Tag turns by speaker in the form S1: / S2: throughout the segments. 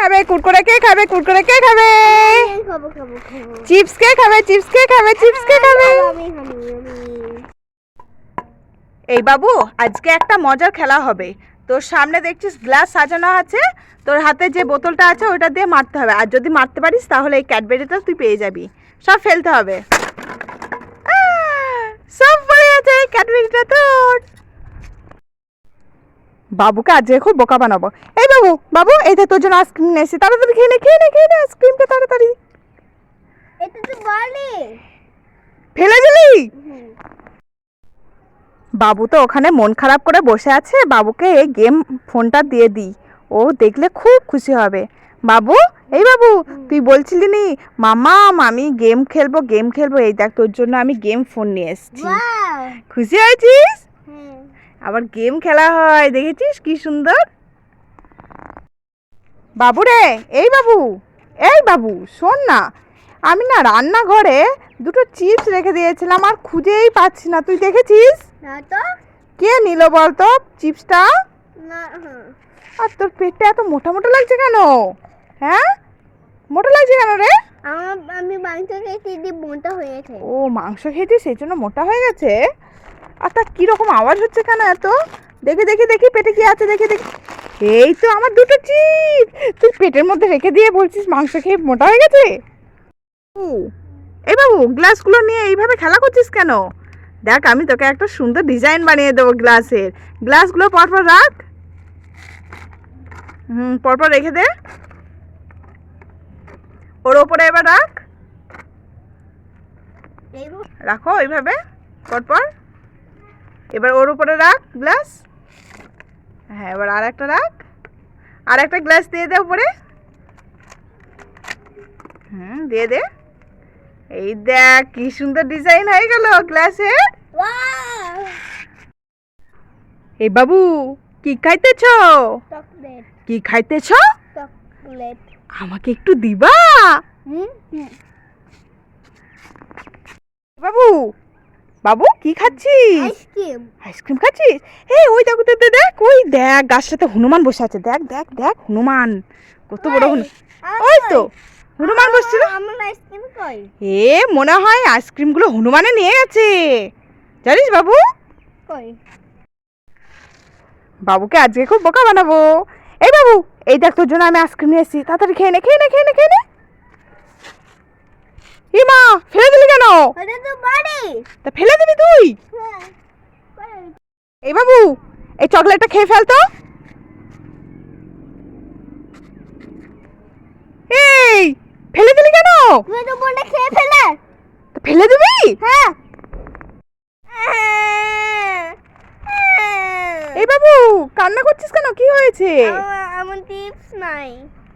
S1: খাবে? কুরকুরে কে খাবে? কুরকুরে কে খাবে? চিপস কে খাবে? চিপস কে খাবে? চিপস কে খাবে? এই বাবু, আজকে একটা মজার খেলা হবে। তোর সামনে দেখছিস গ্লাস সাজানো আছে। তোর হাতে যে বোতলটা আছে ওটা দিয়ে মারতে হবে। আর যদি মারতে পারিস, তাহলে এই ক্যাডবেরিটা তুই পেয়ে যাবি। সব ফেলতে হবে। সব পড়ে আছে ক্যাডবেরিটা তোর। বাবুকে আজকে খুব বোকা বানাবো। এই বাবু বাবু এই যে তোর জন্য আইসক্রিম নিয়ে এসেছি তাড়াতাড়ি খেয়ে নে খেয়ে নে খেয়ে নে আইসক্রিমটা তাড়াতাড়ি।
S2: এটা তো বলি।
S1: ফেলে দিলি? বাবু তো ওখানে মন খারাপ করে বসে আছে বাবুকে এই গেম ফোনটা দিয়ে দিই। ও দেখলে খুব খুশি হবে। বাবু এই বাবু তুই বলছিলি নি মামা আমি গেম খেলব গেম খেলব এই দেখ তোর জন্য আমি গেম ফোন নিয়ে এসেছি। খুশি হয়েছিস?
S2: হ্যাঁ
S1: আবার গেম খেলা হয় দেখেছিস কি সুন্দর? বাবু রে এই বাবু এই বাবু শোন না আমি না রান্নাঘরে দুটো চিপস রেখে দিয়েছিলাম আর খুঁজেই পাচ্ছি না তুই দেখেছিস?
S2: না তো।
S1: কে নিল বলতো চিপসটা?
S2: না হ্যাঁ।
S1: আর তোর পেটটা এত মোটা মোটা লাগছে কেন? হ্যাঁ? মোটা লাগছে কেন রে?
S2: আমি মাংস দিয়ে মোটা হয়েছে
S1: ও মাংস খেয়েছি সেই জন্য মোটা হয়ে গেছে? আর তা কীরকম আওয়াজ হচ্ছে কেন এত? দেখি দেখি দেখি পেটে কি আছে দেখি দেখি। এই তো আমার দুটো চিপ। তুই পেটের মধ্যে রেখে দিয়ে বলছিস মাংস খেয়ে মোটা হয়ে গেছে? ও, এই বাবু গ্লাসগুলো নিয়ে এইভাবে খেলা করছিস কেন? দেখ আমি তোকে একটা সুন্দর ডিজাইন বানিয়ে দেবো গ্লাসের। গ্লাসগুলো পরপর রাখ। হুম পরপর রেখে দে। ওর ওপরে এবার রাখ। রাখো এইভাবে পরপর। এবার ওর উপরে রাখ গ্লাস হ্যাঁ এবার আর একটা রাখ। আর একটা গ্লাস দিয়ে দে উপরে। হুম দিয়ে দে। এই দেখ কি সুন্দর ডিজাইন হয়ে গেল
S2: ওয়াও
S1: এই বাবু কি খাইতেছ? কি খাইতেছ? আমাকে একটু দিবা? বাবু বাবু কি খাচ্ছিস?
S2: আইসক্রিম।
S1: আইসক্রিম খাচ্ছিস? এই ওই দেখ ওই দেখ, ওই দেখ গাছটাতে হনুমান বসে আছে। দেখ দেখ দেখ হনুমান। কত বড় হনু ওই। তো হনুমান বসছিল।
S2: আমার আইসক্রিম কই?
S1: এ মনে হয় আইসক্রিমগুলো হনুমানে নিয়ে গেছে। জানিস বাবু?
S2: কই?
S1: বাবুকে আজকে খুব বোকা বানাবো। এই বাবু এই দেখ তোর জন্য আমি আইসক্রিম নিয়ে এসেছি। তাড়াতাড়ি খেয়ে নে খেয়ে নে খেয়ে নে খেয়ে নে। ই মা ফেলে দিলি কেন?
S2: ওটা তো বাড়ি
S1: তা ফেলে দিবি তুই?
S2: হ্যাঁ
S1: এই বাবু এই চকলেটটা খেয়ে ফেল তো। এই ফেলে দিলি কেন?
S2: তো বলে খেয়ে ফেলে।
S1: তা ফেলে দিবি?
S2: হ্যাঁ।
S1: এই বাবু কান্না করছিস কেন? কি হয়েছে?
S2: আমার টিপস নাই।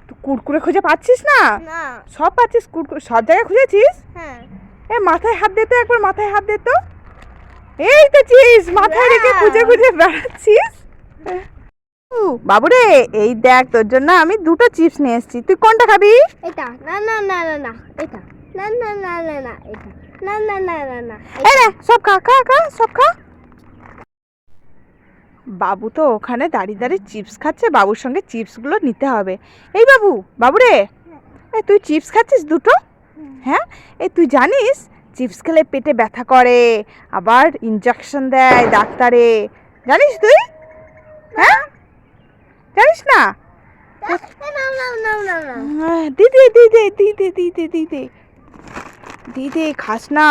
S1: তুই কুরকুরে খুঁজে পাচ্ছিস না
S2: না
S1: সব পাচ্ছিস কুরকুরে সব জায়গায় খুঁজেছিস
S2: হ্যাঁ
S1: এ মাথায় হাত দে তো একবার মাথায় হাত দে তো এই তো চিস মাথায় রেখে খুঁজে খুঁজে বেড়াচ্ছিস বাবুরে এই দেখ তোর জন্য আমি দুটো চিপস নিয়ে এসেছি তুই কোনটা খাবি
S2: এটা না না না না না এটা না না না না না এটা না না না না না
S1: এই সব খা খা খা সব খা বাবু তো ওখানে দাঁড়িয়ে দাঁড়িয়ে চিপস খাচ্ছে বাবুর সঙ্গে চিপসগুলো নিতে হবে। এই বাবু বাবু রে এই তুই চিপস খাচ্ছিস দুটো? হ্যাঁ? এই তুই জানিস চিপস খেলে পেটে ব্যথা করে আবার ইনজেকশন দেয় ডাক্তারে। জানিস তুই? হ্যাঁ? জানিস না?
S2: দিদি না
S1: আহ, দি দি দে দি দে দি দে দি দে দি দে খাস না।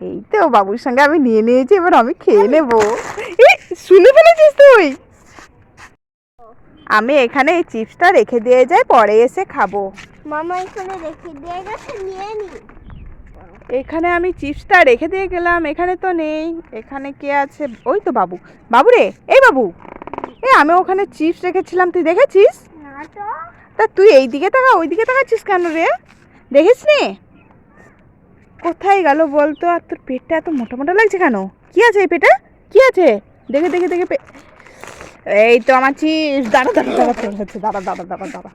S1: এই তো বাবুর সঙ্গে আমি নিয়ে নিয়েছি এবার আমি খেয়ে নেব। শুনে ফেলেছিস তুই? আমি এখানে এই চিপসটা রেখে দিয়ে যাই পরে এসে খাব।
S2: মামা এখানে রেখে দিয়ে গেছে নিয়ে নি।
S1: এখানে আমি চিপসটা রেখে দিয়ে গেলাম এখানে তো নেই। এখানে কে আছে? ওই তো বাবু। বাবু রে এই বাবু। এ আমি ওখানে চিপস রেখেছিলাম তুই দেখেছিস?
S2: না তো।
S1: তা তুই এই দিকে তাকা ওই দিকে তাকাচ্ছিস কেন রে? দেখিস নি কোথায় গেল বলতো? আর তোর পেটটা এত মোটা মোটা লাগছে কেন? কি আছে এই পেটে? কি আছে? দেখে দেখে দেখে এই তো আমার চিপস দাঁড়া দাঁড়া দাঁড়া তোর হচ্ছে দাঁড়া দাঁড়া দাঁড়া দাঁড়া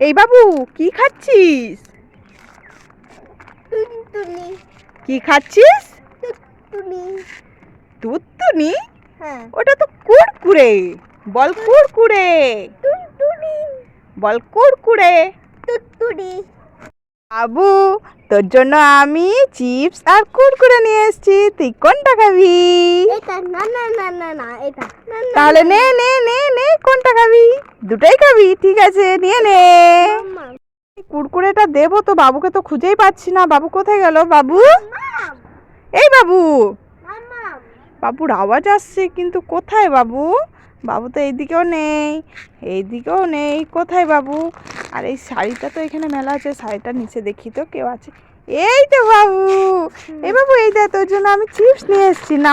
S1: এই বাবু কি খাচ্ছিস? কি খাচ্ছিস? তুত্তুনি
S2: হ্যাঁ।
S1: ওটা তো কুরকুরে। বল কুড়কুড়ে
S2: টুনটুনি
S1: বল কুড়কুড়ে
S2: তুত্তুরি
S1: বাবু তোর জন্য আমি চিপস আর কুরকুরে নিয়ে এসেছি। তুই কোনটা খাবি?
S2: এটা না না না না না এটা
S1: তাহলে নে। নে নে নে কোনটা খাবি? দুটাই খাবি ঠিক আছে নিয়ে নে। কুরকুরেটা দেবো তো বাবুকে তো খুঁজেই পাচ্ছি না। বাবু কোথায় গেল? বাবু? এই বাবু। বাবুর আওয়াজ আসছে কিন্তু কোথায় বাবু? বাবু তো এইদিকেও নেই এইদিকেও নেই। কোথায় বাবু? আর এই শাড়িটা তো এখানে মেলা আছে শাড়িটার নিচে দেখি তো কেউ আছে। এই তো বাবু এ বাবু এই দেখ তোর জন্য আমি চিপস নিয়ে এসেছি না